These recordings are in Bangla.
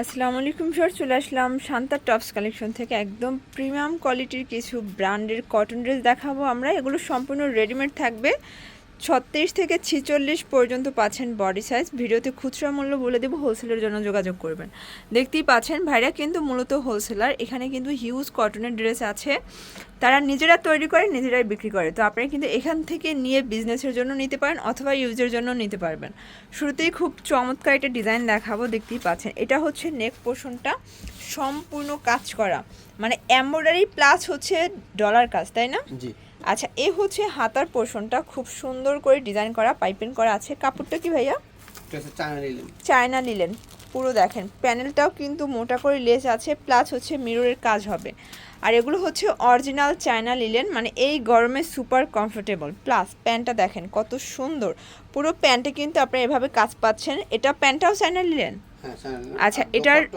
আসসালামু আলাইকুম স্যার চলে আসলাম শান্তা টপস কালেকশন থেকে। একদম প্রিমিয়াম কোয়ালিটির কিছু ব্র্যান্ডের কটন ড্রেস দেখাবো আমরা। এগুলো সম্পূর্ণ রেডিমেড থাকবে। ছত্রিশ থেকে ছিচল্লিশ পর্যন্ত পাচ্ছেন বডি সাইজ ভিডিওতে খুচরা মূল্য বলে দেবো হোলসেলের জন্য যোগাযোগ করবেন। দেখতেই পাচ্ছেন ভাইরা কিন্তু মূলত হোলসেলার এখানে কিন্তু হিউজ কটনের ড্রেস আছে। তারা নিজেরা তৈরি করে, নিজেরাই বিক্রি করে। তো আপনারা কিন্তু এখান থেকে নিয়ে বিজনেসের জন্য নিতে পারেন অথবা ইউজের জন্য নিতে পারবেন। শুরুতেই খুব চমৎকার একটা ডিজাইন দেখাবো, দেখতেই পাচ্ছেন। এটা হচ্ছে নেক পোর্শনটা সম্পূর্ণ কাজ করা। মানে এমব্রয়ডারি প্লাস হচ্ছে ডলার কাজ, তাই না? জি। আচ্ছা এ হচ্ছে হাতার পোর্শনটা খুব সুন্দর করে ডিজাইন করা পাইপিং করা আছে। কাপড়টা কি ভাইয়া? চায়না নিলেন পুরো দেখেন প্যানেলটাও কিন্তু মোটা করে লেস আছে প্লাস হচ্ছে মিররের কাজ হবে। আর এগুলো হচ্ছে অরিজিনাল চায়না লিলেন মানে এই গরমে সুপার কমফোর্টেবল প্লাস প্যান্টটা দেখেন কত সুন্দর। পুরো প্যান্টে কিন্তু আপনারা এভাবে কাজ পাচ্ছেন। এটা প্যান্টটাও চায়না লিলেন আচ্ছা, আর এটার-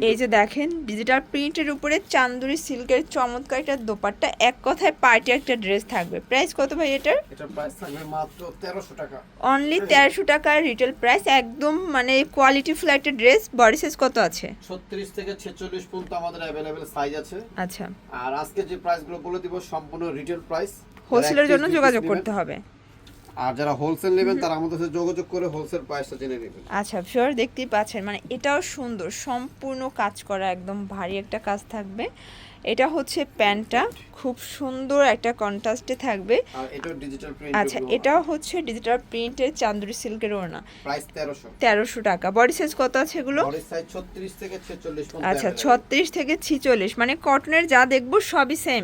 এই যে দেখেন ডিজিটাল প্রিন্টের উপরে চান্দুরি সিল্কের চমৎকার একটা দোপাট্টা এক কথায় পার্টি একটা ড্রেস থাকবে। প্রাইস কত ভাই এটার? তেরোশো টাকা। অনলি তেরোশো টাকার রিটেল প্রাইস একদম মানে কোয়ালিটিফুল একটা ড্রেস বডি সাইজ কত আছে? ছত্রিশ থেকে ছেচল্লিশ পর্যন্ত আমাদের অ্যাভেলেবেল সাইজ আছে। আচ্ছা। আর আজকে যে প্রাইসগুলো বলে দিব সম্পূর্ণ রিটেল প্রাইস হোলসেলের জন্য যোগাযোগ করতে হবে। আর যারা হোলসেল নেবেন তারা আমাদের সাথে যোগাযোগ করে হোলসেল প্রাইসটা জেনে নেবেন। আচ্ছা শিওর দেখতেই পাচ্ছেন। মানে এটাও সুন্দর সম্পূর্ণ কাজ করা একদম ভারী একটা কাজ থাকবে। এটা হচ্ছে প্যান্টটা খুব সুন্দর একটা কন্ট্রাস্টে থাকবে। আচ্ছা এটাও হচ্ছে ডিজিটাল প্রিন্টের চান্দুরি সিল্কের ওড়না। তেরোশো। টাকা। বডি সাইজ কত আছে এগুলো? সাইজ ছত্রিশ থেকে ছেচল্লিশ আচ্ছা ছত্রিশ থেকে ছিচল্লিশ। মানে কটনের যা দেখব সবই সেম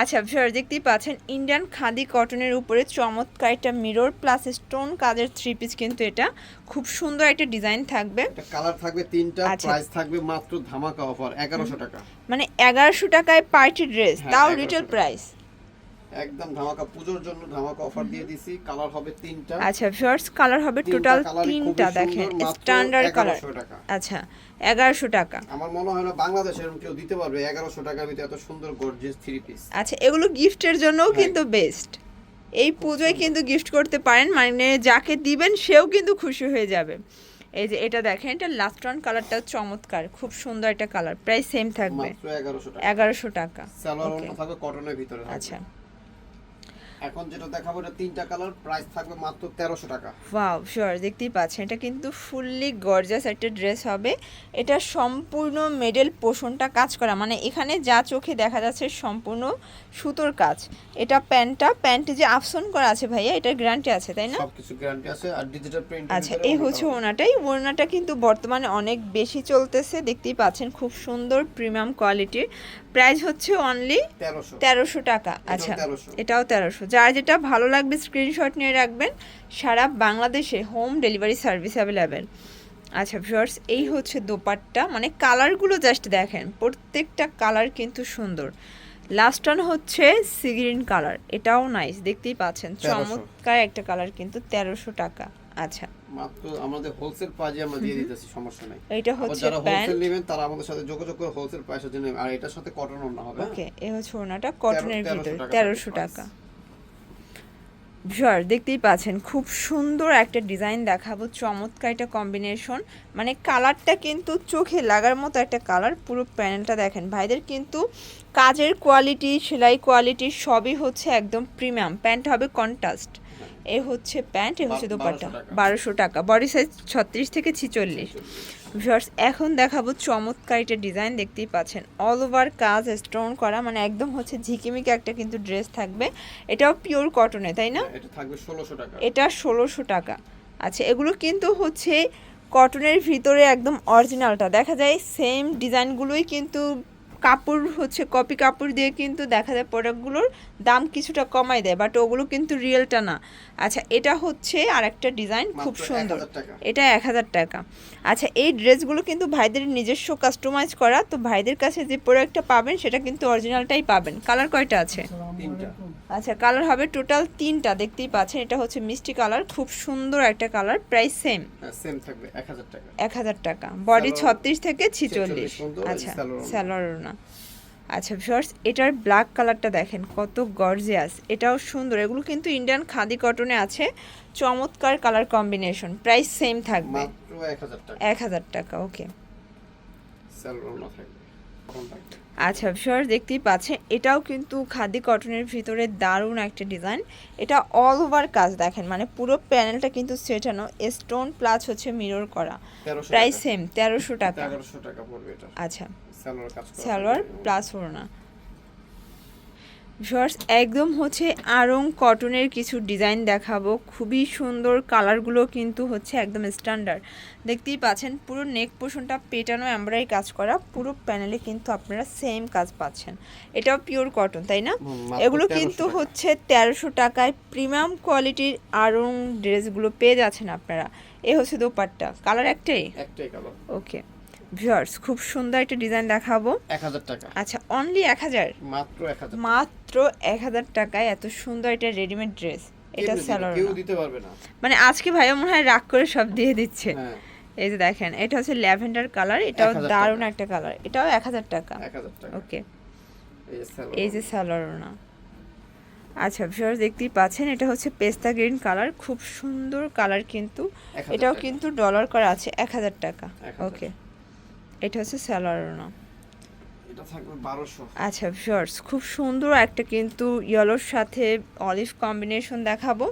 আচ্ছা ভিউয়ার দেখতেই পাচ্ছেন ইন্ডিয়ান খাদি কটনের উপরে চমৎকার একটা মিরর প্লাস স্টোন কাজের থ্রি পিস কিন্তু এটা। খুব সুন্দর একটা ডিজাইন থাকবে। কালার থাকবে তিনটা আচ্ছা। প্রাইস থাকবে মাত্র ধামাকা অফার এগারোশো টাকা। মানে এগারোশো টাকায় পার্টি ড্রেস হ্যাঁ, তাও 1100 রিটেল প্রাইস একদম ধামাকা পুজোর জন্য ধামাকা অফার দিয়ে দিছি। কালার হবে তিনটা। আচ্ছা ফার্স্ট কালার হবে টোটাল তিনটা দেখেন স্ট্যান্ডার্ড কালার আচ্ছা এগারোশো টাকা। আমার মনে হয় না বাংলাদেশে এরকম কেউ দিতে পারবে এগারোশো টাকার ভিতরে এত সুন্দর গর্জিয়াস থ্রি পিস আচ্ছা এগুলো গিফটের জন্যও হ্যাঁ। কিন্তু বেস্ট এই পুজোয় কিন্তু গিফট করতে পারেন মানে যাকে দিবেন সেও কিন্তু খুশি হয়ে যাবে। এই যে এটা দেখেন এটা লাস্ট ওয়ান কালারটা চমৎকার খুব সুন্দর একটা কালার প্রাইস সেম থাকবে। এগারোশো টাকা। এগারোশো টাকা। সালোয়ার অন্য থাকবে কটনের ভিতরে। আচ্ছা। এখন যেটা দেখাবো এটা তিনটা কালার প্রাইস থাকবে মাত্র তেরোশো টাকা। ওয়াও শিওর দেখতেই পাচ্ছেন। এটা কিন্তু ফুললি গর্জাস একটা ড্রেস হবে। এটা সম্পূর্ণ মেডেল পোষণটা কাজ করা। মানে এখানে যা চোখে দেখা যাচ্ছে সম্পূর্ণ সুতোর কাজ। এটা প্যান্টটা প্যান্টে যে আফসন করা আছে ভাইয়া এটা গ্যারান্টি আছে তাই না? সবকিছু গ্যারান্টি আছে আর ডিজিটাল প্রিন্ট আচ্ছা এই হচ্ছে ওনাটাই। ওনাটা কিন্তু বর্তমানে অনেক বেশি চলতেছে দেখতেই পাচ্ছেন। খুব সুন্দর প্রিমিয়াম কোয়ালিটির প্রাইস হচ্ছে অনলি তেরোশো। টাকা। আচ্ছা এটাও তেরোশো। যার যেটা ভালো লাগবে স্ক্রিনশট নিয়ে রাখবেন সারা বাংলাদেশে হোম ডেলিভারি সার্ভিস অ্যাভেলেবেল আচ্ছা ভিউয়ার্স এই হচ্ছে দোপাট্টা। মানে কালারগুলো জাস্ট দেখেন প্রত্যেকটা কালার কিন্তু সুন্দর। লাস্ট ওয়ান হচ্ছে সিগ্রিন কালার এটাও নাইস দেখতেই পাচ্ছেন। চমৎকার একটা কালার কিন্তু তেরোশো টাকা। আচ্ছা। মাত্র আমাদের হোলসেল প্রাইজে আমরা দিয়ে দিতেছি সমস্যা নাই। আবার হচ্ছে যারা হোলসেল নেবেন তারা আমাদের সাথে যোগাযোগ করে হোলসেল প্রাইসে। আর এটার সাথে কটন না হবে হ্যাঁ? ওকে এ হচ্ছে ওনাটা কটনের 1300 ভিতরে টাকা তেরোশো price। টাকা। ভিউয়ার দেখতেই পাচ্ছেন খুব সুন্দর একটা ডিজাইন দেখাবো। চমৎকার একটা কম্বিনেশন মানে কালারটা কিন্তু চোখে লাগার মতো একটা কালার পুরো প্যানেলটা দেখেন। ভাইদের কিন্তু কাজের কোয়ালিটি সেলাই কোয়ালিটি সবই হচ্ছে একদম প্রিমিয়াম প্যান্ট হবে কন্ট্রাস্ট এ হচ্ছে প্যান্ট এ হচ্ছে দোপাট্টা। বারোশো টাকা। বডি সাইজ ছত্রিশ থেকে ছিচল্লিশ। ভিউয়ার্স এখন দেখাবো চমৎকার একটা ডিজাইন দেখতেই পাচ্ছেন। অল ওভার কাজ স্টোন করা মানে একদম হচ্ছে ঝিকিমিকি একটা কিন্তু ড্রেস থাকবে। এটাও পিওর কটনে তাই না? এটা থাকবে ষোলোশো টাকা। এটা ষোলোশো টাকা। আচ্ছা এগুলো কিন্তু হচ্ছে কটনের ভিতরে একদম অরিজিনালটা দেখা যায় সেম ডিজাইনগুলোই কিন্তু কাপড় হচ্ছে কপি কাপড় দিয়ে কিন্তু দেখা যায় প্রোডাক্টগুলোর দাম কিছুটা কমাই দেয় বাট ওগুলো কিন্তু রিয়েলটা না। আচ্ছা এটা হচ্ছে আর একটা ডিজাইন খুব সুন্দর। এটা এক হাজার টাকা। আচ্ছা এই ড্রেসগুলো কিন্তু ভাইদের নিজস্ব কাস্টমাইজ করা তো ভাইদের কাছে যে প্রোডাক্টটা পাবেন সেটা কিন্তু অরিজিনালটাই পাবেন। কালার কয়টা আছে? আচ্ছা কালার হবে টোটাল তিনটা দেখতেই পাচ্ছেন এটা হচ্ছে মিষ্টি কালার খুব সুন্দর একটা কালার প্রাইস সেম সেম থাকবে এক হাজার টাকা। এক হাজার টাকা। বডি ছত্রিশ থেকে ছিচল্লিশ। 46 পর্যন্ত, এই আচ্ছা। স্যালোয়ার না। আচ্ছা ভিউয়ার্স এটার ব্ল্যাক কালারটা দেখেন কত গর্জিয়াস এটাও সুন্দর এগুলো কিন্তু ইন্ডিয়ান খাদি কটনে আছে। চমৎকার কালার কম্বিনেশন প্রাইস সেম থাকবে। মাত্র এক হাজার টাকা। এক হাজার টাকা ওকে না আচ্ছা ভিউয়ার্স দেখতেই পাচ্ছেন এটাও কিন্তু খাদি কটনের ভিতরে দারুণ একটা ডিজাইন এটা অল ওভার কাজ দেখেন মানে পুরো প্যানেলটা কিন্তু সেটানো স্টোন প্লাস হচ্ছে মিরর করা। প্রায় প্রাইস সেম তেরোশো টাকা। এগারোশো টাকা পড়বে এটা। আচ্ছা। সালোয়ার প্লাস হলো ওড়না। ভিউয়ার্স একদম হচ্ছে আরং কটনের কিছু ডিজাইন দেখাবো। খুবই সুন্দর কালারগুলো কিন্তু হচ্ছে একদম স্ট্যান্ডার্ড। দেখতেই পাচ্ছেন পুরো নেক পোর্শনটা পেটানো এমব্রয়ডারি কাজ করা পুরো প্যানেলে কিন্তু আপনারা সেম কাজ পাচ্ছেন। এটাও পিওর কটন তাই না? এগুলো কিন্তু হচ্ছে তেরোশো টাকায় প্রিমিয়াম কোয়ালিটির আরং ড্রেসগুলো পেয়ে যাচ্ছেন আপনারা। এ হচ্ছে দোপাট্টা। কালার একটাই? একটাই কালার। ওকে। ভিউয়ার্স খুব সুন্দর একটা ডিজাইন দেখাবো। এক হাজার টাকা। আচ্ছা অনলি এক হাজার? মাত্র এক হাজার মাত্র এক হাজার টাকায় এত সুন্দর একটা রেডিমেড ড্রেস এটা স্যালোয়ার কেউ দিতে পারবে না। মানে আজকে ভাইয়া মনে হয় রাগ করে সব দিয়ে দিচ্ছে। হ্যাঁ। এই যে দেখেন এটা হচ্ছে ল্যাভেন্ডার কালার এটাও 1000 দারুণ একটা কালার এটাও এক হাজার টাকা। এক হাজার টাকা। ওকে এই যে স্যালোর না। আচ্ছা ভিউয়ার্স দেখতেই পাচ্ছেন এটা হচ্ছে পেস্তা গ্রিন কালার খুব সুন্দর কালার কিন্তু। এটাও কিন্তু ডলার করা আছে এক হাজার টাকা। ওকে এটা হচ্ছে স্যালারোনা এটা থাকবে আচ্ছা ভিউয়ার্স খুব সুন্দর একটা কিন্তু ইয়েলোর সাথে অলিভ কম্বিনেশন দেখাবো।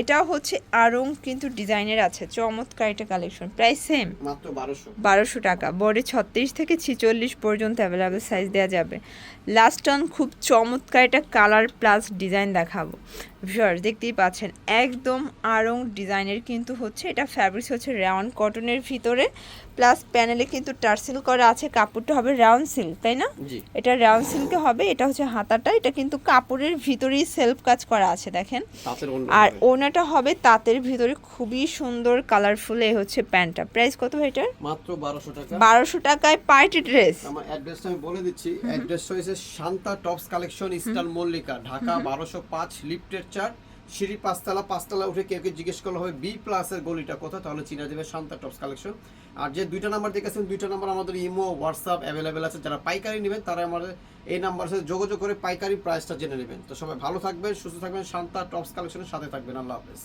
এটাও হচ্ছে আরং কিন্তু ডিজাইনের আছে চমৎকার একটা কালেকশন প্রাইস সেম মাত্র বারোশো। বারোশো টাকা বডি ছত্রিশ থেকে ছিচল্লিশ পর্যন্ত অ্যাভেলেবেল সাইজ দেওয়া যাবে। লাস্ট অন খুব চমৎকার একটা কালার প্লাস ডিজাইন দেখাবো। ভিউয়ার্স দেখতেই পাচ্ছেন একদম আরং ডিজাইনের কিন্তু হচ্ছে এটা ফ্যাব্রিক্স হচ্ছে রাউন্ড কটনের ভিতরে প্লাস প্যানেলে কিন্তু টার্সেল করা আছে কাপড়টা হবে রাউন্ড সিল্ক তাই না? জি। এটা রাউন্ড সিল্কে হবে এটা হচ্ছে হাতাটা এটা কিন্তু কাপড়ের ভিতরেই সেলফ কাজ করা আছে দেখেন। আর ওনাটা হবে তাঁতের ভিতরে খুবই সুন্দর কালারফুল এই হচ্ছে প্যান্টটা। প্রাইস কত এটার? মাত্র বারোশো টাকা। বারোশো টাকায় পার্টি ড্রেস আমার অ্যাড্রেসটা আমি বলে দিচ্ছি। অ্যাড্রেসটা হয়েছে Shanta tops collection eastern Mallika Dhaka বারোশো পাঁচ লিফটের চার সিঁড়ি পাঁচতলা পাঁচতলা উঠে কেউ কেউ জিজ্ঞেস করলে হবে বি প্লাসের গলিটা কোথায়? তাহলে চিনা যাবে শান্তা টপস কালেকশন। আর যে দুইটা নাম্বার দেখেছেন, দুইটা নাম্বার আমাদের ইমো হোয়াটসঅ্যাপ অ্যাভেলেবেল আছে। যারা পাইকারি নেবেন, তারা আমাদের এই নাম্বার সাথে যোগাযোগ করে পাইকারি প্রাইসটা জেনে নেবেন। তো সবাই ভালো থাকবেন, সুস্থ থাকবেন, শান্তা টপস কালেকশনের সাথে থাকবেন। আল্লাহ হাফেজ।